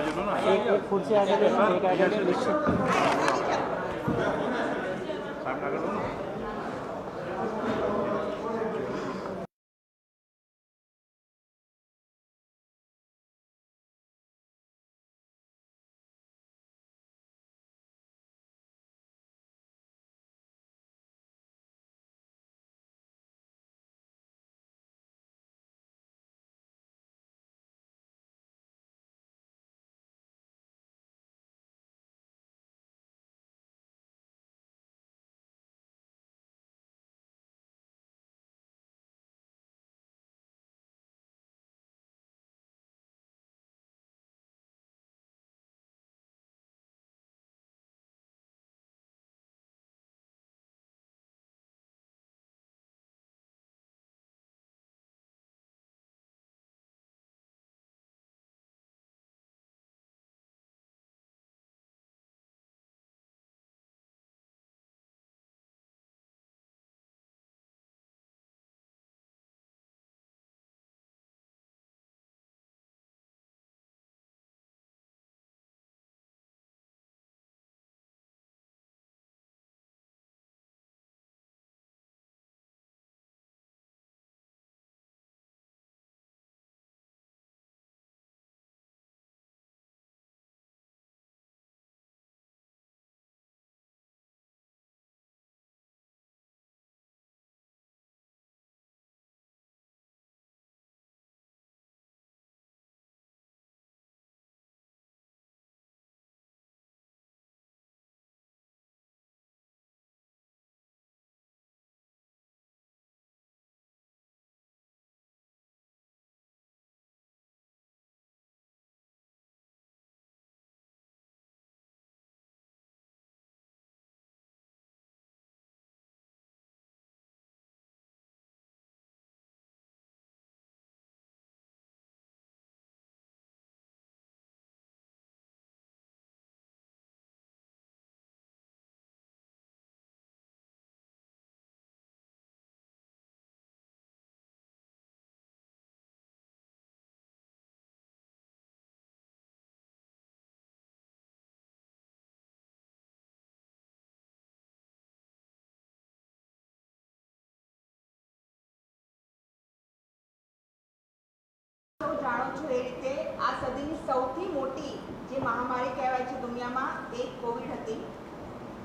બાજુનો ને એક એક ખુરશી આગળ બેસો,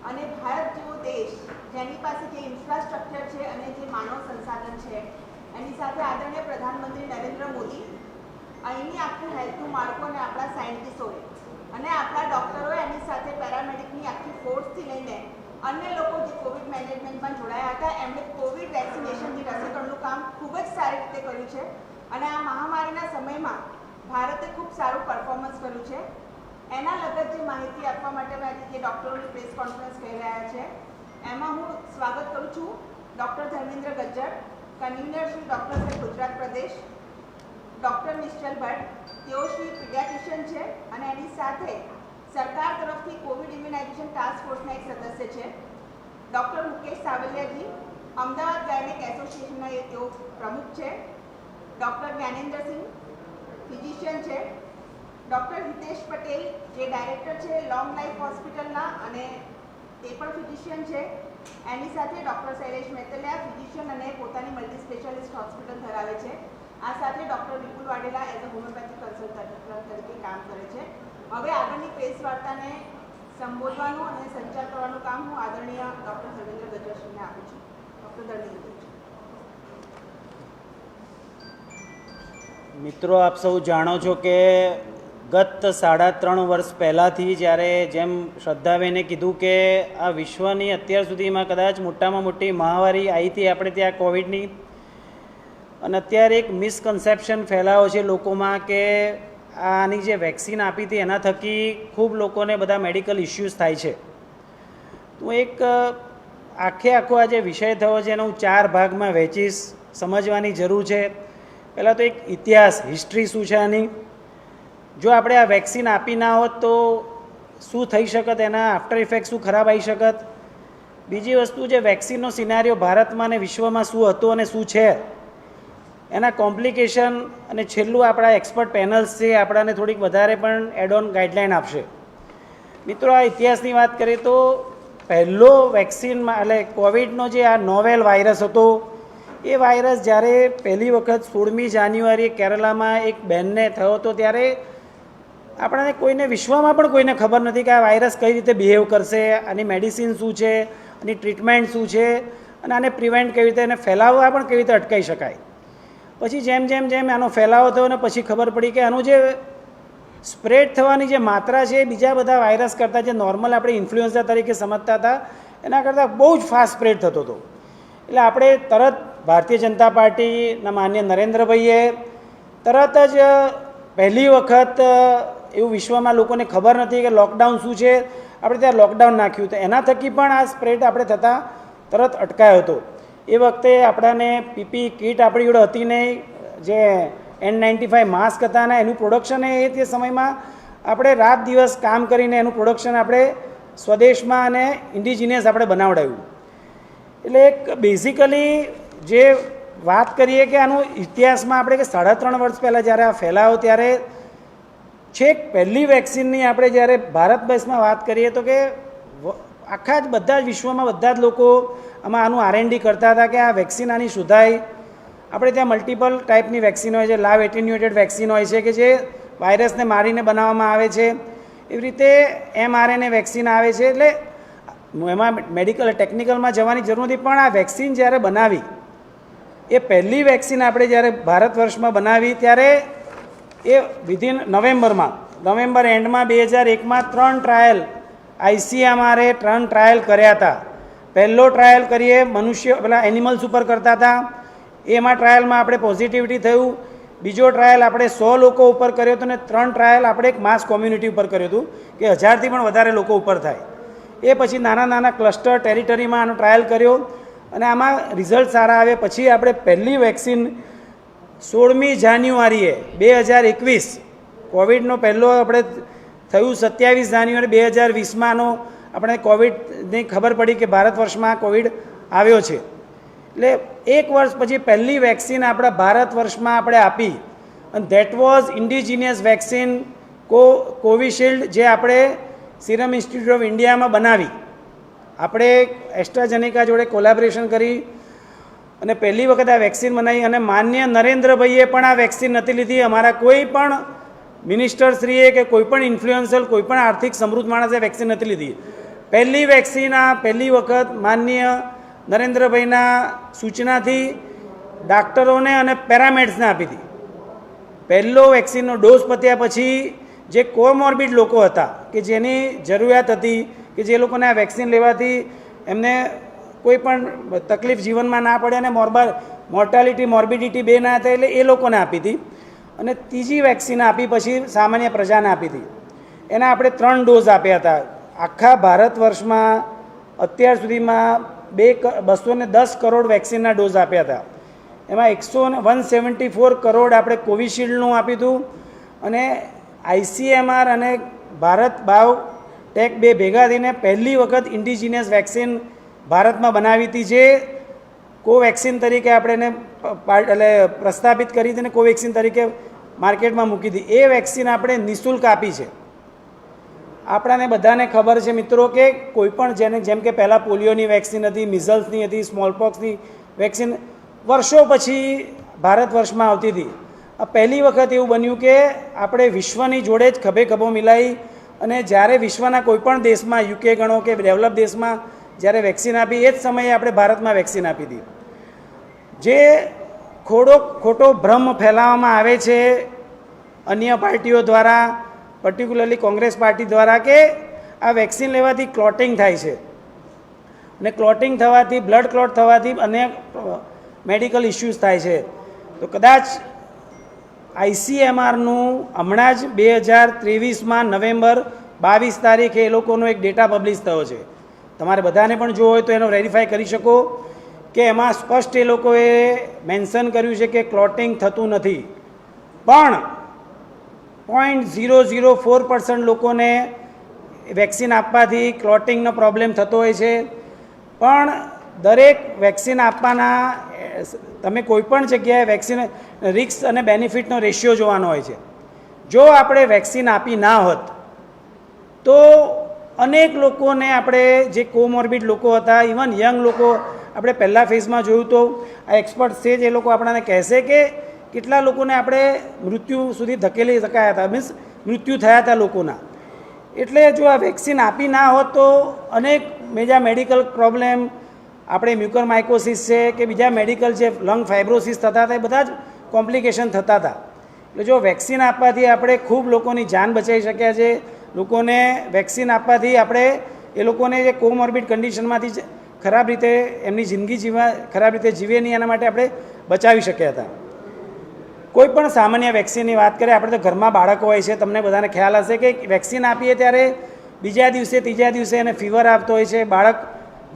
અને ભારત જેવો દેશ જેની પાસે જે ઇન્ફ્રાસ્ટ્રક્ચર છે અને જે માનવ સંસાધન છે, એની સાથે આદરણીય પ્રધાનમંત્રી નરેન્દ્ર મોદી, અહીંની આખું હેલ્થનું માળખું અને આપણા સાયન્ટિસ્ટોએ અને આપણા ડૉક્ટરોએ એની સાથે પેરામેડિકની આખી ફોર્સથી લઈને અન્ય લોકો જે કોવિડ મેનેજમેન્ટમાં જોડાયા હતા, એમણે કોવિડ વેક્સિનેશનની રસીકરણનું કામ ખૂબ જ સારી રીતે કર્યું છે. અને આ મહામારીના સમયમાં ભારતે ખૂબ સારું પરફોર્મન્સ કર્યું છે. એના લગત જે માહિતી આપવા માટે મેં આજે જે ડૉક્ટરોની પ્રેસ કોન્ફરન્સ કહી રહ્યા છે, એમાં હું સ્વાગત કરું છું doctor Dharmendra Gajjar, convener Shri doctor સાહેબ ગુજરાત પ્રદેશ, ડૉક્ટર નિશ્ચલ ભટ્ટ, તેઓ શ્રી પીડિયાટિશિયન છે અને એની સાથે સરકાર તરફથી કોવિડ ઇમ્યુનાઇઝેશન ટાસ્ક ફોર્સના એક સદસ્ય છે. ડૉક્ટર મુકેશ સાવલિયાજી, અમદાવાદ ગાયનેક એસોસિએશનના તેઓ પ્રમુખ છે. ડૉક્ટર જ્ઞાનેન્દ્રસિંહ, ફિઝિશિયન છે. ડૉક્ટર હિતેશ પટેલ, જે ડાયરેક્ટર છે લોંગ લાઈફ હોસ્પિટલના અને તે પણ ફિઝિશિયન છે. એની સાથે ડૉક્ટર શૈલેષ મેતલિયા ફિઝિશિયન અને પોતાની મલ્ટી સ્પેશિયાલિસ્ટ હોસ્પિટલ ધરાવે છે. આ સાથે doctor Vipul Vadela as a homeopathic consultant તરીકે કામ કરે છે. હવે આગળની પ્રેસ વાર્તાને સંબોધવાનું અને સંચાર કરવાનું કામ હું આદરણીય ડૉક્ટર ધર્મેન્દ્ર ગજરસિંહને આપું છું. ડૉક્ટર ધર્મેન્દ્ર મિત્રો, આપ સૌ જાણો છો કે ગત સાડા ત્રણ વર્ષ પહેલાંથી જ્યારે જેમ શ્રદ્ધાબેને કીધું કે આ વિશ્વની અત્યાર સુધીમાં કદાચ મોટામાં મોટી મહામારી આવી હતી, આપણે ત્યાં કોવિડની. અને અત્યારે એક મિસકન્સેપ્શન ફેલાયો છે લોકોમાં કે આની જે વેક્સિન આપી હતી, એના થકી ખૂબ લોકોને બધા મેડિકલ ઇશ્યુઝ થાય છે. તો એક આખે આખો આ જે વિષય થયો છે, એને હું ચાર ભાગમાં વહેંચીશ. સમજવાની જરૂર છે. પહેલાં તો એક ઇતિહાસ હિસ્ટ્રી શું છે આની? જો આપણે આ વેક્સિન આપી ના હોત તો શું થઈ શકત? એના આફ્ટર ઇફેક્ટ શું ખરાબ આવી શકત? બીજી વસ્તુ જે વેક્સિનનો સિનારીઓ ભારતમાં અને વિશ્વમાં શું હતું અને શું છે? એના કોમ્પ્લિકેશન અને છેલ્લું આપણા એક્સપર્ટ પેનલ્સ છે, આપણાને થોડીક વધારે પણ એડ ઓન ગાઈડલાઈન આપશે. મિત્રો, આ ઇતિહાસની વાત કરીએ તો પહેલો વેક્સિનમાં એટલે કોવિડનો જે આ નોવેલ વાયરસ હતો, એ વાયરસ જ્યારે પહેલી વખત સોળમી જાન્યુઆરીએ કેરલામાં એક બહેનને થયો હતો, ત્યારે આપણને કોઈને વિશ્વમાં પણ કોઈને ખબર નથી કે આ વાયરસ કઈ રીતે બિહેવ કરશે, આની મેડિસિન શું છે, આની ટ્રીટમેન્ટ શું છે, અને આને પ્રિવેન્ટ કેવી રીતે એને ફેલાવવા પણ કેવી રીતે અટકાવી શકાય. પછી જેમ જેમ જેમ આનો ફેલાવો થયો ને પછી ખબર પડી કે આનું જે સ્પ્રેડ થવાની જે માત્રા છે એ બીજા બધા વાયરસ કરતાં જે નોર્મલ આપણે ઇન્ફ્લુએન્ઝા તરીકે સમજતા હતા, એના કરતાં બહુ જ ફાસ્ટ સ્પ્રેડ થતો હતો. એટલે આપણે તરત ભારતીય જનતા પાર્ટીના માન્ય નરેન્દ્રભાઈએ તરત જ પહેલી વખત એવું વિશ્વમાં લોકોને ખબર નથી કે લોકડાઉન શું છે. આપણે ત્યાં લોકડાઉન નાખ્યું. તો એના થકી પણ આ સ્પ્રેડ આપણે થતાં તરત અટકાયો હતો. એ વખતે આપણાને પીપી કીટ આપણી જોડે હતી નહીં. જે એન નાઇન્ટી ફાઇવ માસ્ક હતા ને એનું પ્રોડક્શન એ તે સમયમાં આપણે રાત દિવસ કામ કરીને એનું પ્રોડક્શન આપણે સ્વદેશમાં અને ઇન્ડિજિનિયસ આપણે બનાવડાવ્યું એટલે એક બેઝિકલી જે વાત કરીએ કે આનું ઇતિહાસમાં આપણે કે સાડા ત્રણ વર્ષ પહેલાં જ્યારે આ ફેલાવો ત્યારે છેક પહેલી વેક્સિનની આપણે જ્યારે ભારત દેશમાં વાત કરીએ તો કે આખા જ બધા જ વિશ્વમાં બધા જ લોકો આમાં આનું આરએનડી કરતા હતા કે આ વેક્સિન આની શોધાય આપણે ત્યાં મલ્ટિપલ ટાઈપની વેક્સિન હોય છે લાવ એટીન્યુએટેડ વેક્સિન હોય છે કે જે વાયરસને મારીને બનાવવામાં આવે છે. એવી રીતે એમઆરએનએ વેક્સિન આવે છે, એટલે એમાં મેડિકલ ટેકનિકલમાં જવાની જરૂર નથી, પણ આ વેક્સિન જ્યારે બનાવી, એ પહેલી વેક્સિન આપણે જ્યારે ભારત વર્ષમાં બનાવી, ત્યારે એ વિધિન નવેમ્બરમાં. નવેમ્બર એન્ડમાં બે હજાર એકમાં ત્રણ ટ્રાયલ આઈસીએમઆરએ ત્રણ ટ્રાયલ કર્યા હતા. પહેલો ટ્રાયલ કરીએ મનુષ્ય, પેલા એનિમલ્સ ઉપર કરતા હતા. એમાં ટ્રાયલમાં આપણે પોઝિટિવિટી થયું. બીજો ટ્રાયલ આપણે સો લોકો ઉપર કર્યો હતો ને ત્રણ ટ્રાયલ આપણે એક માસ કોમ્યુનિટી ઉપર કર્યું હતું કે હજારથી પણ વધારે લોકો ઉપર થાય. એ પછી નાના નાના ક્લસ્ટર ટેરિટરીમાં આનો ટ્રાયલ કર્યો અને આમાં રિઝલ્ટ સારા આવે પછી આપણે પહેલી વેક્સિન સોળમી જાન્યુઆરીએ બે હજાર એકવીસ, કોવિડનો પહેલો આપણે થયું સત્યાવીસ જાન્યુઆરી બે હજાર વીસમાંનો આપણે કોવિડની ખબર પડી કે ભારત વર્ષમાં કોવિડ આવ્યો છે. એટલે એક વર્ષ પછી પહેલી વેક્સિન આપણા ભારત વર્ષમાં આપણે આપી અને ધેટ વોઝ ઇન્ડિજિનિયસ વેક્સિન કો, કોવિશિલ્ડ જે આપણે સિરમ ઇન્સ્ટિટ્યૂટ ઓફ ઇન્ડિયામાં બનાવી. આપણે એસ્ટ્રાજેનિકા જોડે કોલેબોરેશન કરી અને પહેલી વખત આ વેક્સિન બનાવી અને માન્ય નરેન્દ્રભાઈએ પણ આ વેક્સિન નથી લીધી. અમારા કોઈ પણ મિનિસ્ટરશ્રીએ કે કોઈ પણ ઇન્ફ્લુએન્સર કોઈ પણ આર્થિક સમૃદ્ધ માણસે વેક્સિન નથી લીધી. પહેલી વેક્સિન આ પહેલી વખત માન્ય નરેન્દ્રભાઈના સૂચનાથી ડાક્ટરોને અને પેરામેડ્સને આપી હતી. પહેલો વેક્સિનનો ડોઝ પત્યા પછી જે કોમોર્બિડ લોકો હતા કે જેની જરૂરિયાત હતી કે જે લોકોને આ વેક્સિન લેવાથી એમને કોઈ પણ તકલીફ જીવનમાં ના પડે અને મોરબા મોર્ટાલિટી, મોર્બિડિટી બે ના થાય એટલે એ લોકોને આપી હતી. અને ત્રીજી વેક્સિન આપી પછી સામાન્ય પ્રજાને આપી હતી. એના આપણે ત્રણ ડોઝ આપ્યા હતા. આખા ભારત વર્ષમાં અત્યાર સુધીમાં બે બસો ને દસ કરોડ વેક્સિનના ડોઝ આપ્યા હતા. એમાં એકસો વન સેવન્ટી ફોર કરોડ આપણે કોવિશિલ્ડનું આપ્યું હતું અને આઈસીએમઆર અને ભારત બાવ ટેક બે ભેગા થઈને પહેલી વખત ઇન્ડિજિનિયસ વેક્સિન ભારતમાં બનાવી હતી જે કોવેક્સિન તરીકે આપણે એને એટલે પ્રસ્થાપિત કરી હતી અને કોવેક્સિન તરીકે માર્કેટમાં મૂકી હતી. એ વેક્સિન આપણે નિઃશુલ્ક આપી છે. આપણાને બધાને ખબર છે મિત્રો કે કોઈપણ જેને, જેમ કે પહેલાં પોલિયોની વેક્સિન હતી, મિઝલ્સની હતી, સ્મોલપોક્સની વેક્સિન વર્ષો પછી ભારત વર્ષમાં આવતી હતી. પહેલી વખત એવું બન્યું કે આપણે વિશ્વની જોડે જ ખભે ખભો મિલાવી અને જ્યારે વિશ્વના કોઈપણ દેશમાં યુકે ગણો કે ડેવલપ દેશમાં જ્યારે વેક્સિન આપી, એ જ સમયે આપણે ભારતમાં વેક્સિન આપી દીધી. જે ખોડો, ખોટો ભ્રમ ફેલાવવામાં આવે છે અન્ય પાર્ટીઓ દ્વારા પર્ટિક્યુલરલી કોંગ્રેસ પાર્ટી દ્વારા કે આ વેક્સિન લેવાથી ક્લોટિંગ થાય છે. અને ક્લોટિંગ થવાથી બ્લડ ક્લોટ થવાથી અનેક મેડિકલ ઇશ્યુઝ થાય છે. તો કદાચ આઈસીએમઆરનું હમણાં જ બે હજાર ત્રેવીસમાં નવેમ્બર બાવીસ તારીખે એ લોકોનો એક ડેટા પબ્લિશ થયો છે. તમારે બધાને પણ જોવો હોય તો એનો વેરીફાઈ કરી શકો કે એમાં સ્પષ્ટ એ લોકોએ મેન્શન કર્યું છે કે ક્લોટિંગ થતું નથી. પણ point zero zero four percent લોકોને વેક્સિન આપવાથી ક્લોટિંગનો પ્રોબ્લેમ થતો હોય છે. પણ દરેક વેક્સિન આપવાના, તમે કોઈ પણ જગ્યાએ વેક્સિન રિસ્ક અને બેનિફિટનો રેશિયો જોવાનો હોય છે. જો આપણે વેક્સિન આપી ના હોત, તો અનેક લોકોને આપણે જે કોમોર્બિડ લોકો હતા ઇવન યંગ લોકો, આપણે પહેલાં ફેઝમાં જોયું તો આ એક્સપર્ટ છે જ, એ લોકો આપણાને કહેશે કે કેટલા લોકોને આપણે મૃત્યુ સુધી ધકેલી શકાયા હતા મીન્સ મૃત્યુ થયા હતા લોકોના. એટલે જો આ વેક્સિન આપી ના હોત તો અનેક મેજા મેડિકલ પ્રોબ્લેમ આપણે મ્યુકર માઇકોસિસ છે કે બીજા મેડિકલ જે લંગ ફાઇબ્રોસિસ થતા હતા, એ બધા જ કોમ્પ્લિકેશન થતા હતા. એટલે જો વેક્સિન આપવાથી આપણે ખૂબ લોકોની જાન બચાવી શક્યા છે લોકોને વેક્સિન આપવાથી આપણે એ લોકોને જે કોમોર્બિડ કન્ડિશનમાંથી ખરાબ રીતે એમની જિંદગી જીવવા ખરાબ રીતે જીવે નહીં, એના માટે આપણે બચાવી શક્યા હતા. કોઈ પણ સામાન્ય વેક્સિનની વાત કરીએ, આપણે તો ઘરમાં બાળકો હોય છે, તમને બધાને ખ્યાલ હશે કે વેક્સિન આપીએ ત્યારે બીજા દિવસે, ત્રીજા દિવસે એને ફીવર આપતો હોય છે. બાળક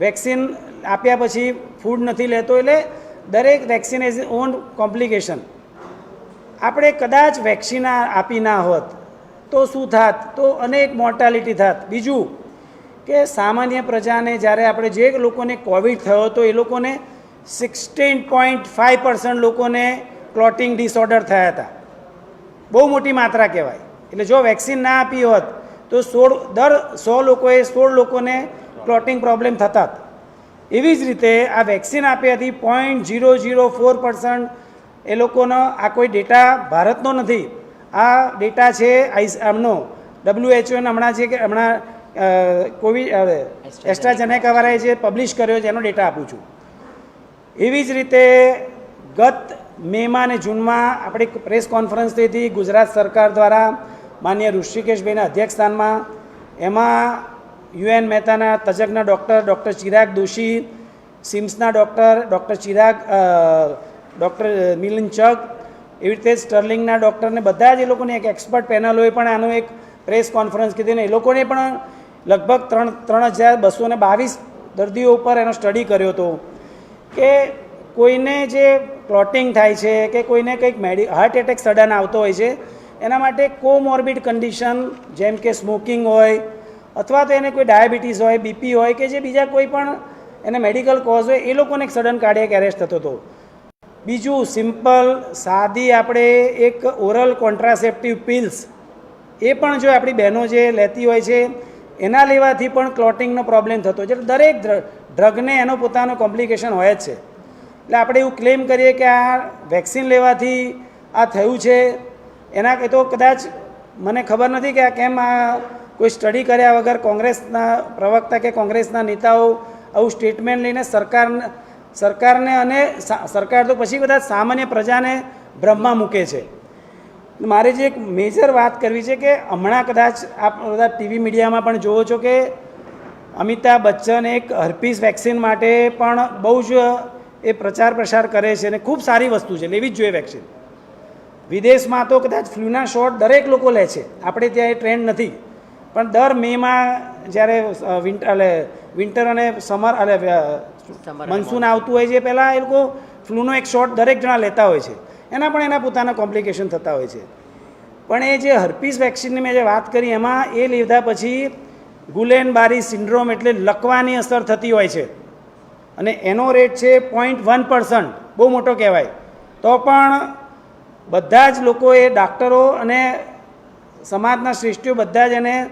વેક્સિન આપ્યા પછી ફૂડ નથી લેતો, એટલે દરેક વેક્સિન ઇઝ ઓન કોમ્પ્લિકેશન આપણે કદાચ વેક્સિન આપી ના હોત તો શું થાત? તો અનેક મોર્ટાલિટી થાત. બીજું કે સામાન્ય પ્રજાને જ્યારે આપણે જે લોકોને કોવિડ થયો હતો, એ લોકોને સિક્સટીન પોઈન્ટ ફાઇવ પર્સન્ટ લોકોને ક્લોટિંગ ડિસઓર્ડર થયા હતા. બહુ મોટી માત્રા કહેવાય. એટલે જો વેક્સિન ના આપી હોત, તો સોળ, દર સો લોકોએ સોળ લોકોને ક્લોટિંગ પ્રોબ્લેમ થતા એવી જ રીતે આ વેક્સિન આપી હતી point zero zero four percent એ લોકોનો આ કોઈ ડેટા ભારતનો નથી. આ ડેટા છે આમનો. ડબ્લ્યુએચઓને હમણાં જે કે હમણાં કોવિડ એસ્ટ્રાજેનેકાવાળાએ જે પબ્લિશ કર્યો છે એનો ડેટા આપું છું. એવી જ રીતે ગત મેમાં અને જૂનમાં આપણે પ્રેસ કોન્ફરન્સ થઈ હતી ગુજરાત સરકાર દ્વારા માન્ય ઋષિકેશભાઈના અધ્યક્ષસ્થાનમાં. એમાં યુએન મહેતાના તજજ્ઞ doctor doctor Chirag Doshi સિમ્સના doctor doctor Chirag doctor Milind Chak એવી રીતે સ્ટર્લિંગના ડૉક્ટરને બધા જ એ લોકોની એક એક્સપર્ટ પેનલોએ પણ આનું એક પ્રેસ કોન્ફરન્સ કીધી ને એ લોકોને પણ લગભગ ત્રણ ત્રણ હજાર બસો બાવીસ દર્દીઓ ઉપર એનો સ્ટડી કર્યો હતો કે કોઈને જે ક્લોટિંગ થાય છે કે કોઈને કંઈક મેડિ હાર્ટ એટેક સડન આવતો હોય છે, એના માટે કોમોર્બિડ કન્ડિશન જેમ કે સ્મોકિંગ હોય અથવા તો એને કોઈ ડાયાબિટીસ હોય, બીપી હોય કે જે બીજા કોઈ પણ એને મેડિકલ કોઝ હોય, એ લોકોને એક સડન કાર્ડિયક એરેસ્ટ થતો હતો. બીજું સિમ્પલ, સાદી આપણે એક ઓરલ કોન્ટ્રાસેપ્ટિવ પિલ્સ. એ પણ જો આપણી બહેનો જે લેતી હોય છે, એના લેવાથી પણ ક્લોટિંગનો પ્રોબ્લેમ થતો હોય છે. દરેક ડ્રગને એનો પોતાનો કોમ્પ્લિકેશન હોય જ છે. એટલે આપણે એવું ક્લેમ કરીએ કે આ વેક્સિન લેવાથી આ થયું છે. એના એ તો કદાચ મને ખબર નથી કે આ કેમ આ કોઈ સ્ટડી કર્યા વગર કોંગ્રેસના પ્રવક્તા કે કોંગ્રેસના નેતાઓ આવું સ્ટેટમેન્ટ લઈને સરકાર સરકારને અને સરકાર તો પછી બધા સામાન્ય પ્રજાને ભ્રમમાં મૂકે છે. મારે જે એક મેજર વાત કરવી છે કે હમણાં કદાચ આપ બધા ટીવી મીડિયામાં પણ જોવો છો કે અમિતાભ બચ્ચન એક હર્પીસ વેક્સિન માટે પણ બહુ જ એ પ્રચાર પ્રસાર કરે છે અને ખૂબ સારી વસ્તુ છે, લેવી જ જોઈએ વેક્સિન. વિદેશમાં તો કદાચ ફ્લૂના શોટ દરેક લોકો લે છે, આપણે ત્યાં એ ટ્રેન્ડ નથી. પણ દર મેમાં જ્યારે વિન્ટર એટલે વિન્ટર અને સમર, એટલે મનસૂન આવતું હોય છે પહેલાં એ લોકો ફ્લૂનો એક શોટ દરેક જણા લેતા હોય છે. એના પણ એના પોતાના કોમ્પ્લિકેશન થતા હોય છે. પણ એ જે હર્પીસ વેક્સિનની મેં જે વાત કરી એમાં એ લીધા પછી ગુલેન બારી સિન્ડ્રોમ એટલે લકવાની અસર થતી હોય છે. અને એનો રેટ છે પોઈન્ટ વન પર્સન્ટ બહુ મોટો કહેવાય. તો પણ બધા જ લોકોએ ડાક્ટરો અને સમાજના શ્રેષ્ઠીઓ બધા જ એને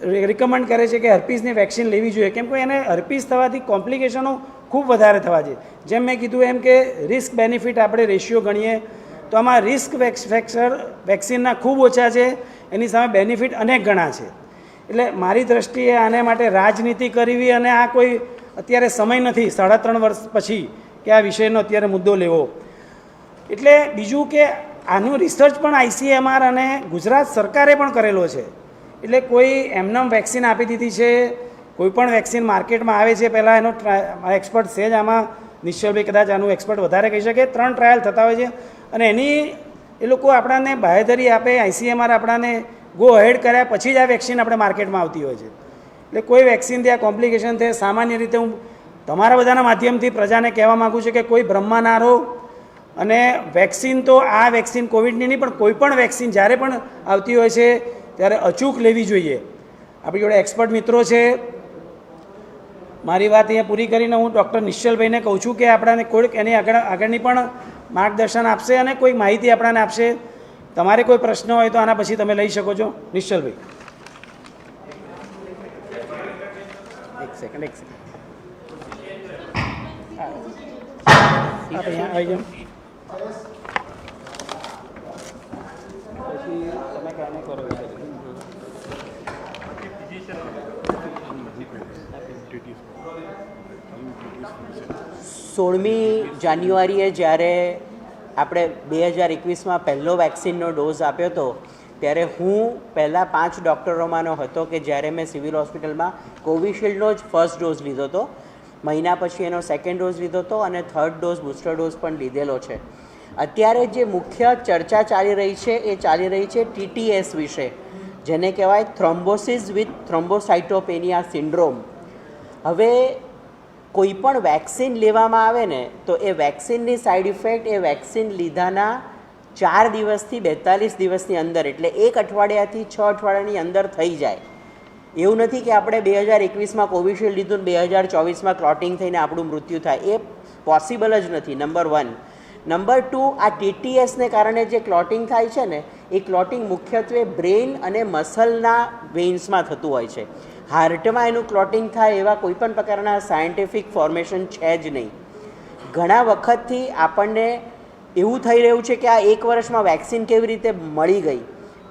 રિકમેન્ડ કરે છે કે હર્પીસની વેક્સિન લેવી જોઈએ. કેમ કે એને હર્પીસ થવાથી કોમ્પ્લિકેશનો ખૂબ વધારે થવા છે. જેમ મેં કીધું એમ કે રિસ્ક બેનિફિટ આપણે રેશિયો ગણીએ, તો આમાં રિસ્ક ફેક્સર વેક્સિનના ખૂબ ઓછા છે, એની સામે બેનિફિટ અનેક ગણા છે. એટલે મારી દ્રષ્ટિએ આને માટે રાજનીતિ કરવી અને આ કોઈ અત્યારે સમય નથી, સાડા ત્રણ વર્ષ પછી કે આ વિષયનો અત્યારે મુદ્દો લેવો. એટલે બીજું કે આનું રિસર્ચ પણ આઈસીએમઆર અને ગુજરાત સરકારે પણ કરેલો છે. એટલે કોઈ એમનેમ વેક્સિન આપી દીધી છે, કોઈ પણ વેક્સિન માર્કેટમાં આવે છે, પહેલાં એનો એક્સપર્ટ છે જ આમાં, નિશ્ચલભાઈ કદાચ આનું એક્સપર્ટ વધારે કહી શકે, ત્રણ ટ્રાયલ થતા હોય છે અને એની, એ લોકો આપણાને બાહેધરી આપે, આઈસીએમઆર આપણાને ગો અહેડ કર્યા પછી જ આ વેક્સિન આપણે માર્કેટમાં આવતી હોય છે. એટલે કોઈ વેક્સિનથી આ કોમ્પ્લિકેશન થાય, સામાન્ય રીતે હું તમારા બધાના માધ્યમથી પ્રજાને કહેવા માગું છું કે કોઈ બ્રહ્મા ના અને વેક્સિન તો આ વેક્સિન કોવિડની નહીં, પણ કોઈ પણ વેક્સિન જ્યારે પણ આવતી હોય છે ત્યારે અચૂક લેવી જોઈએ. આપણી જોડે એક્સપર્ટ મિત્રો છે. મારી વાત અહીંયા પૂરી કરીને હું ડૉક્ટર નિશ્ચલભાઈને કહું છું કે આપણાને કોઈક એની આગળ, આગળની પણ માર્ગદર્શન આપશે અને કોઈ માહિતી આપણાને આપશે. તમારે કોઈ પ્રશ્ન હોય તો આના પછી તમે લઈ શકો છો. નિશ્ચલભાઈ. એક સેકન્ડ એક સેકન્ડ આવી જાઓ. તમે કરો? સોળમી જાન્યુઆરીએ જ્યારે આપણે બે હજાર એકવીસમાં પહેલો વેક્સિનનો ડોઝ આપ્યો હતો, ત્યારે હું પહેલાં પાંચ ડૉક્ટરોમાંનો હતો કે જ્યારે મેં સિવિલ હોસ્પિટલમાં કોવિશિલ્ડનો જ ફર્સ્ટ ડોઝ લીધો હતો. મહિના પછી એનો સેકન્ડ ડોઝ લીધો હતો અને થર્ડ ડોઝ, બુસ્ટર ડોઝ પણ લીધેલો છે. અત્યારે જે મુખ્ય ચર્ચા ચાલી રહી છે, એ ચાલી રહી છે ટીટીએસ વિશે, જેને કહેવાય થ્રોમ્બોસિસ વિથ થ્રોમ્બોસાઇટોપેનિયા સિન્ડ્રોમ. હવે કોઈ પણ વેક્સિન લેવામાં આવે ને, તો એ વેક્સિનની સાઈડ ઇફેક્ટ એ વેક્સિન લીધાના ચાર દિવસથી બેતાલીસ દિવસની અંદર, એટલે એક અઠવાડિયાથી છ અઠવાડિયાની અંદર થઈ જાય. એવું નથી કે આપણે બે હજાર એકવીસમાં કોવિશિલ્ડ લીધું બે હજાર ચોવીસમાં ક્લોટિંગ થઈને આપણું મૃત્યુ થાય. એ પોસિબલ જ નથી નંબર વન નંબર ટુ, આ ટીટીએસને કારણે જે ક્લોટિંગ થાય છે ને, એ ક્લોટિંગ મુખ્યત્વે બ્રેઇન અને મસલના વેઇન્સમાં થતું હોય છે. હાર્ટમાં એનું ક્લોટિંગ થાય એવા કોઈપણ પ્રકારના સાયન્ટિફિક ફોર્મેશન છે જ નહીં. ઘણા વખતથી આપણને એવું થઈ રહ્યું છે કે આ એક વર્ષમાં વેક્સિન કેવી રીતે મળી ગઈ.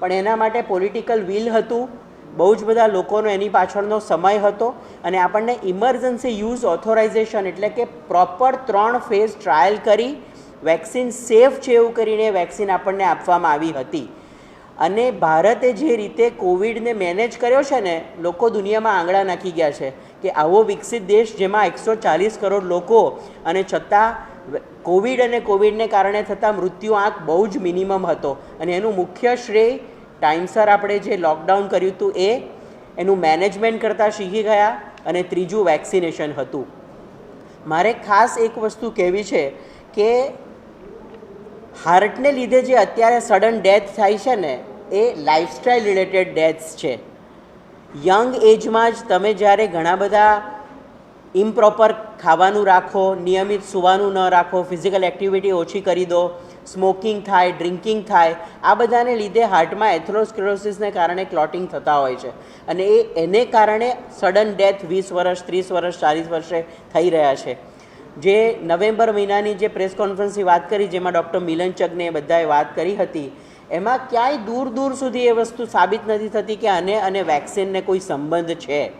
પણ એના માટે પોલિટિકલ વિલ હતું. બહુ જ બધા લોકોનો એની પાછળનો સમય હતો અને આપણને ઇમરજન્સી યુઝ ઓથોરાઇઝેશન એટલે કે પ્રોપર ત્રણ ફેઝ ટ્રાયલ કરી વેક્સિન સેફ છે એવું કરીને વેક્સિન આપણને આપવામાં આવી હતી. અને ભારતે જે રીતે કોવિડને મેનેજ કર્યો છે ને, લોકો દુનિયામાં આંગળા નાખી ગયા છે કે આવો વિકસિત દેશ જેમાં એકસો ચાલીસ કરોડ લોકો અને છતાં કોવિડ અને કોવિડને કારણે થતા મૃત્યુ આંક બહુ જ મિનિમમ હતો. અને એનું મુખ્ય શ્રેય ટાઈમસર આપણે જે લોકડાઉન કર્યું હતું એ, એનું મેનેજમેન્ટ કરતાં શીખી ગયા અને ત્રીજું વેક્સિનેશન હતું. મારે ખાસ એક વસ્તુ કહેવી છે કે હાર્ટને લીધે જે અત્યારે સડન ડેથ થાય છે ને, એ લાઇફસ્ટાઇલ રિલેટેડ ડેથ્સ છે. યંગ એજમાં જ તમે જ્યારે ઘણા બધા ઇમ્પ્રોપર ખાવાનું રાખો, નિયમિત સૂવાનું ન રાખો ફિઝિકલ એક્ટિવિટી ઓછી કરી દો સ્મોકિંગ થાય ડ્રિંકિંગ થાય, આ બધાને લીધે હાર્ટમાં એથ્રોસ્ક્લેરોસિસને કારણે ક્લોટિંગ થતા હોય છે. અને એ એને કારણે સડન ડેથ વીસ વર્ષ, ત્રીસ વર્ષ, ચાલીસ વર્ષે થઈ રહ્યા છે. જે નવેમ્બર મહિનાની જે પ્રેસ કોન્ફરન્સની વાત કરી, જેમાં ડૉક્ટર મિલન ચગને બધાએ વાત કરી હતી, એમાં ક્યાંય દૂર દૂર સુધી એ વસ્તુ સાબિત નથી થતી કે આને અને વેક્સિનને કોઈ સંબંધ છે.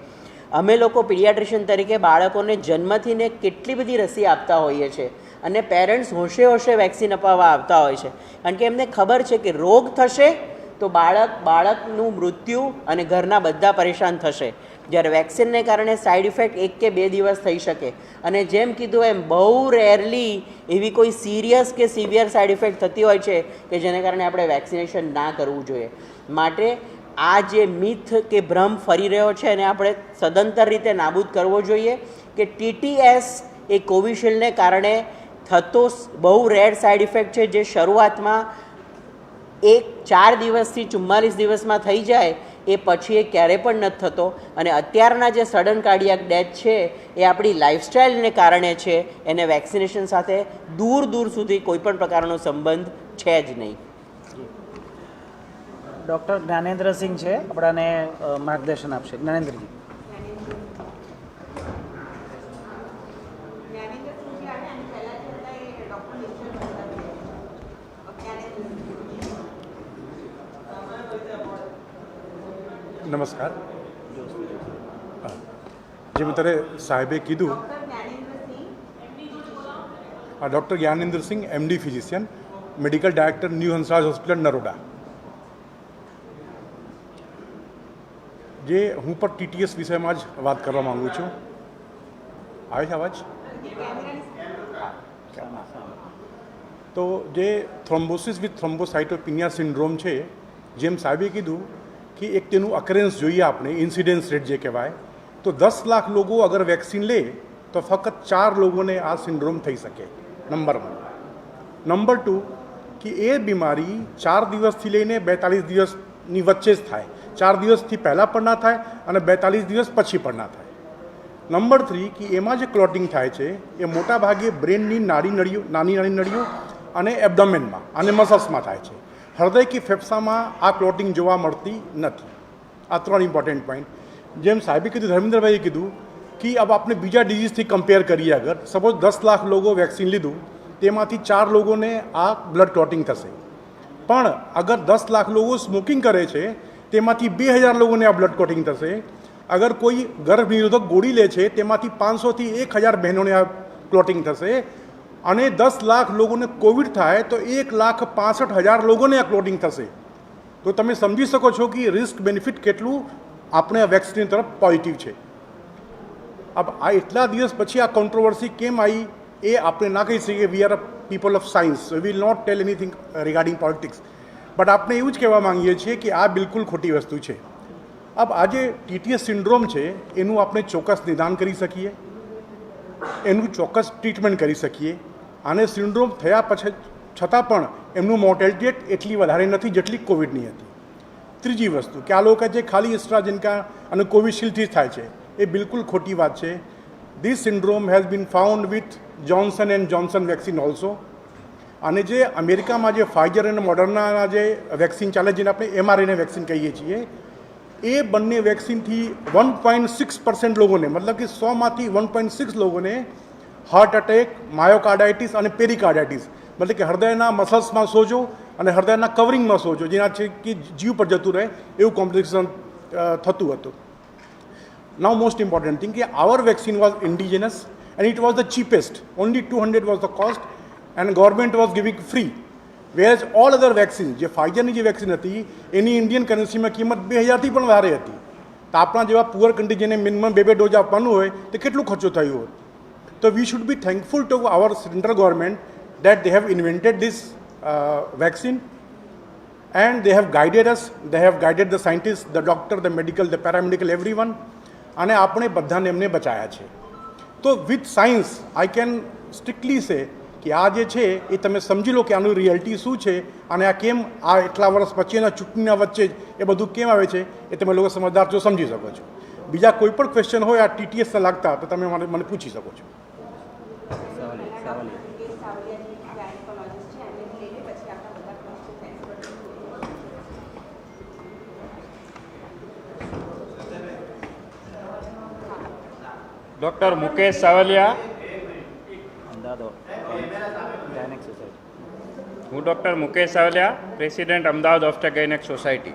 અમે લોકો પીડિયાટ્રિશિયન તરીકે બાળકોને જન્મથીને કેટલી બધી રસી આપતા હોઈએ છીએ અને પેરેન્ટ્સ હોશે હોશે વેક્સિન અપાવવા આવતા હોય છે. કારણ કે એમને ખબર છે કે રોગ થશે તો બાળક, બાળકનું મૃત્યુ અને ઘરના બધા પરેશાન થશે. જ્યારે વેક્સિનને કારણે સાઈડ ઇફેક્ટ એક કે બે દિવસ થઈ શકે. અને જેમ કીધું એમ, બહુ રેરલી એવી કોઈ સિરિયસ કે સિવિયર સાઈડ ઇફેક્ટ થતી હોય છે કે જેને કારણે આપણે વેક્સિનેશન ના કરવું જોઈએ. માટે આ જે મિથ કે ભ્રમ ફરી રહ્યો છે એને આપણે સદંતર રીતે નાબૂદ કરવો જોઈએ કે ટીટીએસ એ કોવિશિલ્ડને કારણે થતો બહુ રેર સાઈડ ઇફેક્ટ છે જે શરૂઆતમાં એક ચાર દિવસથી ચુમ્માલીસ દિવસમાં થઈ જાય એ પછી એ ક્યારે પણ નથી થતો. અને અત્યારના જે સડન કાર્ડિયાક ડેથ છે, એ આપણી લાઇફસ્ટાઈલને કારણે છે. એને વેક્સિનેશન સાથે દૂર દૂર સુધી કોઈ પણ પ્રકારનો સંબંધ છે જ નહીં. ડૉક્ટર જ્ઞાનેન્દ્રસિંહ છે, આપણાને માર્ગદર્શન આપશે. જ્ઞાનેન્દ્રજી જ્ઞાનેન્દ્રસિંહજી આવે અને પહેલા જે હતા એ ડૉક્ટર નિશ્ચલ પ્રસાદ છે જ્ઞાનેન્દ્રસિંહ નમસ્કાર. જેમ અત્યારે સાહેબે કીધું. ડૉક્ટર જ્ઞાનેન્દ્રસિંહ આ doctor Gyanendra Singh MD physician medical director new Hansraj hospital Naroda. જે હું પણ ટીટીએસ વિષયમાં જ વાત કરવા માગું છું. આવે છે અવાજ? તો જે થ્રોમ્બોસિસ વિથ થ્રોમ્બોસાઇટોપિનિયા સિન્ડ્રોમ છે જેમ સાહેબે કીધું કે એક તેનું અકરેન્સ જોઈએ આપણે ઇન્સિડન્સ રેટ જે કહેવાય તો દસ લાખ લોકો અગર વેક્સિન લે તો ફક્ત ચાર લોકોને આ સિન્ડ્રોમ થઈ શકે નંબર વન નંબર ટુ કે એ બીમારી ચાર દિવસથી લઈને બેતાલીસ દિવસની વચ્ચે જ થાય ચાર દિવસથી પહેલાં પણ ના થાય અને બેતાલીસ દિવસ પછી પણ ના થાય નંબર થ્રી કે એમાં જે ક્લોટિંગ થાય છે એ મોટાભાગે બ્રેનની નાડી નળીઓ નાની નાની નળીઓ અને એબડોમેનમાં અને મસલ્સમાં થાય છે હૃદય કે ફેફસામાં આ ક્લોટિંગ જોવા મળતી નથી. આ ત્રણ ઇમ્પોર્ટન્ટ પોઈન્ટ જેમ સાહેબે કીધું, ધર્મેન્દ્રભાઈએ કીધું કે अब આપણે બીજા ડિઝીઝથી કમ્પેર કરીએ અગર. સપોઝ દસ લાખ લોકો વેક્સિન લીધું, તેમાંથી ચાર લોકોને આ બ્લડ ક્લોટિંગ થશે. પણ અગર દસ લાખ લોકો સ્મોકિંગ કરે છે, તેમાંથી બે હજાર લોકોને આ બ્લડ ક્લોટિંગ થશે. અગર કોઈ ગર્ભ નિરોધક ગોળી લે છે, તેમાંથી પાંચસોથી એક હજાર બહેનોને આ ક્લોટિંગ થશે. અને દસ લાખ લોકોને કોવિડ થાય તો એક લાખ પાસઠ હજાર લોકોને આ ક્લોટિંગ થશે. તો તમે સમજી શકો છો કે રિસ્ક બેનિફિટ કેટલું આપણે આ વેક્સિન તરફ પોઝિટિવ છે. અબ આ એટલા દિવસ પછી આ કોન્ટ્રોવર્સી કેમ આવી એ આપણે ના કહી શકીએ. We are a people of science will not tell anything regarding politics but આપણે એવું જ કહેવા માંગીએ છીએ કે આ બિલકુલ ખોટી વસ્તુ છે. અબ આ જે ટીટીએસ સિન્ડ્રોમ છે, એનું આપણે ચોક્કસ નિદાન કરી શકીએ. એનું ચોક્કસ ટ્રીટમેન્ટ કરી શકીએ. અને સિન્ડ્રોમ થયા પછી છતાં પણ એમનું મોર્ટેલિટી એટલી વધારે નથી જેટલી કોવિડની હતી. ત્રીજી વસ્તુ, કે આ લોકો જે ખાલી એસ્ટ્રાજેનકા અને કોવિશિલ્ડથી થાય છે, એ બિલકુલ ખોટી વાત છે. This syndrome has been found with Johnson and Johnson vaccine also અને જે અમેરિકામાં જે ફાઇઝર અને મોડર્નાના જે વેક્સિન ચાલે જેને આપણે એમઆરએનએ વેક્સિન કહીએ છીએ, એ બંને વેક્સિનથી વન પોઈન્ટ સિક્સ પર્સન્ટ લોકોને, મતલબ કે સોમાંથી વન પોઈન્ટ સિક્સ લોકોને હાર્ટ એટેક માયોકાર્ડાઇટિસ અને પેરિકાર્ડાઇટિસ મતલબ કે હૃદયના મસલ્સમાં સોજો અને હૃદયના કવરિંગમાં સોજો. જેનાથી કે જીવ પર જતું રહે એવું કોમ્પ્લિકેશન થતું હતું. નાવ મોસ્ટ ઇમ્પોર્ટન્ટ થિંગ કે our vaccine was indigenous and it was the cheapest only two hundred was the cost and government was giving free whereas all other vaccine જે ફાઇઝરની જે વેક્સિન હતી, એની ઇન્ડિયન કરન્સીમાં કિંમત બે હજારથી પણ વધારે હતી. તો આપણા જેવા પુઅર કન્ટ્રી જેને મિનિમમ બે બે ડોઝ આપવાનું હોય, તો કેટલું ખર્ચો થયું હોય તો we should be thankful to our central government that they have invented this vaccine and they have guided us. They have guided the scientists, the doctor, the medical, the paramedical, everyone. અને આપણે બધાને એમને બચાયા છે. તો with science I can strictly say કે આ જે છે એ તમે સમજી લો કે આનું રિયાલિટી શું છે અને આ કેમ આ એટલા વર્ષ પછી એના ચૂંટણીના વચ્ચે જ એ બધું કેમ આવે છે એ તમે લોકો સમજદાર છો, સમજી શકો છો. બીજા કોઈ પણ ક્વેશ્ચન હોય, આ ટીટીએસને લાગતા તો તમે મને મને પૂછી શકો છો મુકેશ સાવલિયાજી ગાયનેકોલોજીસ્ટ છે એમને લઈને પછી આપણા બધા question answer doctor Mukesh Savaliya હું ડૉક્ટર મુકેશ સાવલિયા પ્રેસિડેન્ટ અમદાવાદ ઓસ્ટરગેનેક સોસાયટી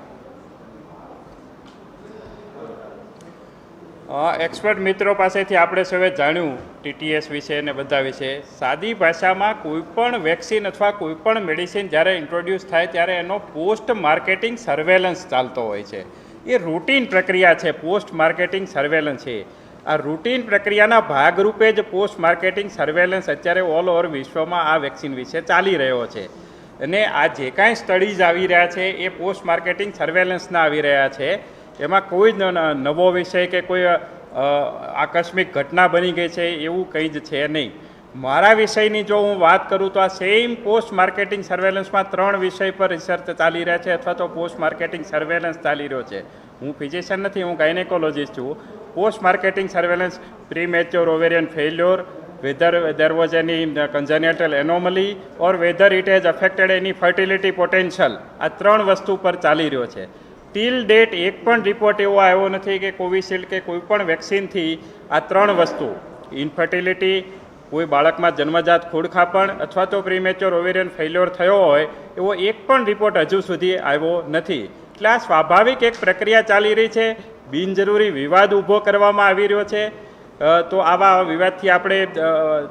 એક્સપર્ટ મિત્રો પાસેથી આપણે સૌએ જાણ્યું ટીટીએસ વિશે ને બધા વિશે. સાદી ભાષામાં કોઈપણ વેક્સિન અથવા કોઈપણ મેડિસિન જ્યારે ઇન્ટ્રોડ્યુસ થાય ત્યારે એનો પોસ્ટ માર્કેટિંગ સર્વેલન્સ ચાલતો હોય છે. એ રૂટીન પ્રક્રિયા છે, પોસ્ટ માર્કેટિંગ સર્વેલન્સ છે આ રૂટીન પ્રક્રિયાના ભાગરૂપે જ પોસ્ટ માર્કેટિંગ સર્વેલન્સ અત્યારે ઓલ ઓવર વિશ્વમાં આ વેક્સિન વિશે ચાલી રહ્યો છે. અને આ જે કાંઈ સ્ટડીઝ આવી રહ્યા છે, એ પોસ્ટ માર્કેટિંગ સર્વેલન્સના આવી રહ્યા છે. એમાં કોઈ જ નવો વિષય કે કોઈ આકસ્મિક ઘટના બની ગઈ છે એવું કંઈ જ છે નહીં. મારા વિષયની જો હું વાત કરું તો આ સેમ પોસ્ટ માર્કેટિંગ સર્વેલન્સમાં ત્રણ વિષય પર રિસર્ચ ચાલી રહ્યા છે અથવા તો પોસ્ટ માર્કેટિંગ સર્વેલન્સ ચાલી રહ્યો છે. હું ફિઝિશિયન નથી હું ગાયનેકોલોજીસ્ટ છું. Post marketing surveillance premature ovarian failure whether there was any uh, anomaly or whether it has affected any fertility potential આ ત્રણ વસ્તુ પર ચાલી રહ્યો છે. ટીલ ડેટ એક પણ રિપોર્ટ એવો આવ્યો નથી કે કોવિશિલ્ડ કે કોઈ પણ વેક્સિનથી આ ત્રણ વસ્તુ ઇન્ફર્ટિલિટી કોઈ બાળકમાં જન્મજાત ખોડખાપણ અથવા તો પ્રીમેચ્યોર ઓવેરિયન ફેલ્યોર થયો હોય, એવો એક પણ રિપોર્ટ હજુ સુધી આવ્યો નથી. એટલે આ સ્વાભાવિક એક પ્રક્રિયા ચાલી રહી છે. બિનજરૂરી વિવાદ ઊભો કરવામાં આવી રહ્યો છે. તો આવા વિવાદથી આપણે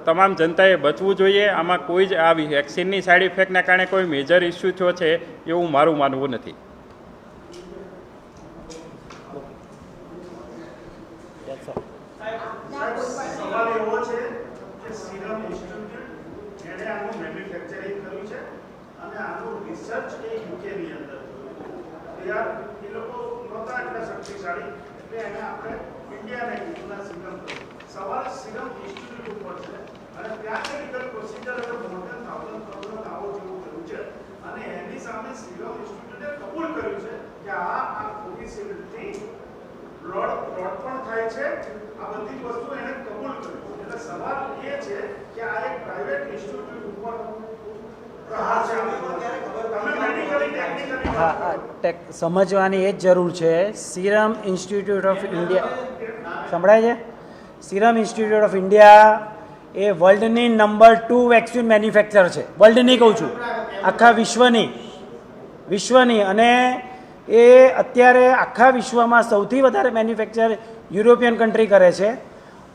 તમામ જનતાએ બચવું જોઈએ. આમાં કોઈ જ આ વેક્સિનની સાઈડ ઇફેક્ટના કારણે કોઈ મેજર ઇસ્યુ થયો છે એવું મારું માનવું નથી સવાલ એવો છે કે સિરમ ઇન્સ્ટિટ્યૂટ જેણે આનું મેન્યુફેક્ચરિંગ કર્યું છે અને આનું રિસર્ચ એ યુકેની અંદર થયું યાર એ લોકો નહોતા એટલા શક્તિશાળી. એટલે એને આપણે ઇન્ડિયાને કીધું સિગમ સવાલ સિરમ ઇન્સ્ટિટ્યૂટ ઉપર છે. અને ત્યાં મેડિકલ પ્રોસિજર અને મોર દેન થાઉઝન્ડ દાવો જેવું થયું છે. અને એની સામે સિરમ ઇન્સ્ટિટ્યૂટે કબૂલ કર્યું છે કે આ આ કોવિશિલ્ડથી બ્લડ ફ્રોડ પણ થાય છે. આ બધી વસ્તુ એને કબૂલ કર્યું એટલે સવાલ એ છે કે આ એક પ્રાઇવેટ ઇન્સ્ટિટ્યૂટ ઉપર પ્રહાર છે તમે મેડિકલી ટેકનિકલી હા હા, ટેક સમજવાની એ જ જરૂર છે. Serum Institute of India. સંભળાય છે? સિરમ ઇન્સ્ટિટ્યૂટ ઓફ ઇન્ડિયા એ વર્લ્ડની નંબર ટુ વેક્સિન મેન્યુફેક્ચર છે. વર્લ્ડની કહું છું. આખા વિશ્વની. વિશ્વની. અને એ અત્યારે આખા વિશ્વમાં સૌથી વધારે મેન્યુફેક્ચર યુરોપિયન કન્ટ્રી કરે છે.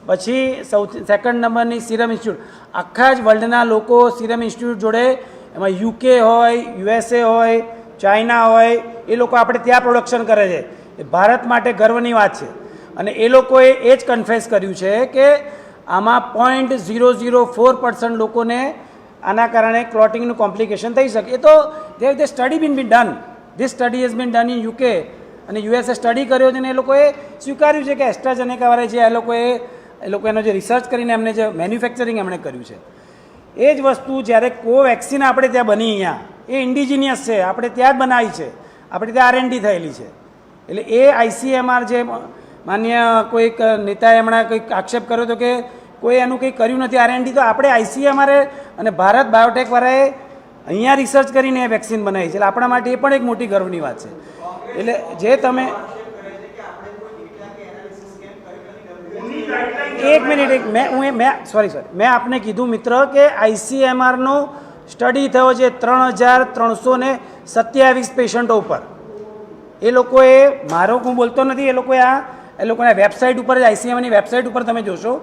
પછી સૌથી સેકન્ડ નંબરની સિરમ ઇન્સ્ટિટ્યૂટ. આખા જ વર્લ્ડના લોકો સિરમ ઇન્સ્ટિટ્યૂટ જોડે એમાં યુકે હોય યુએસએ હોય ચાઇના હોય, એ લોકો આપણે ત્યાં પ્રોડક્શન કરે છે. એ ભારત માટે ગર્વની વાત છે. અને એ લોકોએ એ જ કન્ફેસ કર્યું છે કે આમાં point zero zero four percent લોકોને આના કારણે ક્લોટિંગનું કોમ્પ્લિકેશન થઈ શકે. એ તો the the study been be done this study has been done in UK અને યુએસએ સ્ટડી કર્યો છે અને એ લોકોએ સ્વીકાર્યું છે કે એસ્ટ્રાજેનેકાવાળા જે એ લોકોએ, એ લોકો એનો જે રિસર્ચ કરીને એમને જે મેન્યુફેક્ચરિંગ એમણે કર્યું છે. એ જ વસ્તુ જ્યારે કોવેક્સિન આપણે ત્યાં બની અહીંયા, એ ઇન્ડિજિનિયસ છે, આપણે ત્યાં જ બનાવી છે. આપણે ત્યાં આરએનડી થયેલી છે. એટલે એ આઈસીએમઆર જે માન્ય કોઈક નેતાએ હમણાં કંઈક આક્ષેપ કર્યો હતો કે કોઈ એનું કંઈ કર્યું નથી આરએનડી તો આપણે આઈસીએમઆરે અને ભારત બાયોટેકવાળાએ અહીંયા રિસર્ચ કરીને એ વેક્સિન બનાવી છે. એટલે આપણા માટે એ પણ એક મોટી ગર્વની વાત છે. એટલે જે તમે એક મિનિટ, એક મેં, હું મેં સોરી સોરી મેં આપને કીધું, મિત્ર, કે આઈસીએમઆરનો સ્ટડી થયો છે ત્રણ હજાર ત્રણસો ને સત્યાવીસ પેશન્ટો ઉપર. એ લોકોએ, મારો હું બોલતો નથી, એ લોકોએ આ, એ લોકોના વેબસાઇટ ઉપર જ આઈસીએમઆરની વેબસાઇટ ઉપર તમે જોશો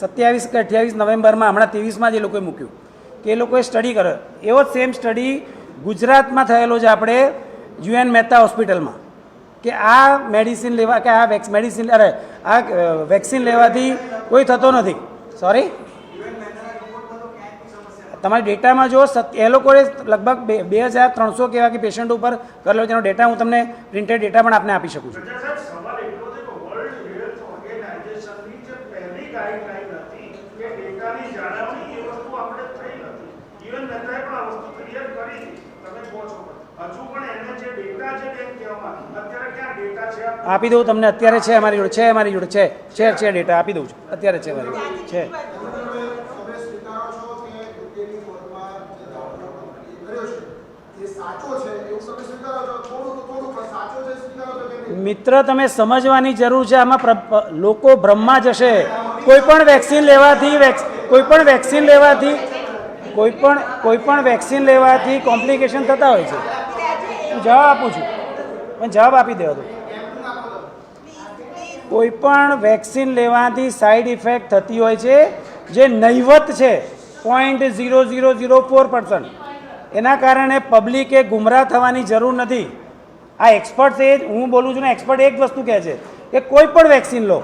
સત્યાવીસ કે અઠ્યાવીસ નવેમ્બરમાં, હમણાં ત્રેવીસમાં જ એ લોકોએ મૂક્યું. કે એ લોકોએ સ્ટડી કર્યો. એવો જ સેમ સ્ટડી ગુજરાતમાં થયેલો છે આપણે યુએન મહેતા હોસ્પિટલમાં કે આ મેડિસિન લેવા, કે આ વેક્સ મેડિસિન અરે, આ વેક્સિન લેવાથી કોઈ થતો નથી. સોરી તમારી ડેટામાં જો એ લોકોએ લગભગ બે હજાર ત્રણસો કેવા કે પેશન્ટ ઉપર કરેલો જેનો ડેટા હું તમને પ્રિન્ટેડ ડેટા પણ આપને આપી શકું છું પ્રજા સાહેબ સવાલ એટલો છે કે વર્લ્ડ હેલ્થ ઓર્ગેનાઇઝેશનની જે પહેલી ગાઈડલાઈન હતી કે ડેટાની જાળવણી એ વસ્તુ આપણે થઈ નથી ઇવન મહેતાએ પણ આ વસ્તુ ક્લિયર કરી હતી તમે કહો છો હજુ પણ એને જે ડેટા છે તેમ કહેવામાં અત્યારે ક્યાં ડેટા છે આ આપી દઉં તમને, અત્યારે છે અમારી જોડે, છે અમારી જોડે, છે છે છે ડેટા, આપી દઉં છું. અત્યારે છે જોડે, છે. મિત્ર, તમે સમજવાની જરૂર છે, આમાં લોકો ભ્રમમાં જશે કોઈ પણ વેક્સિન લેવાથી કોઈ પણ વેક્સિન લેવાથી, કોઈ પણ કોઈ પણ વેક્સિન લેવાથી કોમ્પ્લિકેશન થતા હોય છે. હું જવાબ આપું છું. પણ જવાબ આપી દેવા દો. કોઈ પણ વેક્સિન લેવાથી સાઈડ ઇફેક્ટ થતી હોય છે, જે નહિવત છે point zero zero zero four percent એના કારણે પબ્લિકે ગુમરાહ થવાની જરૂર નથી. આ એક્સપર્ટ એ હું બોલું છું ને એક્સપર્ટ એક વસ્તુ કહે છે કે કોઈ પણ વેક્સિન લો.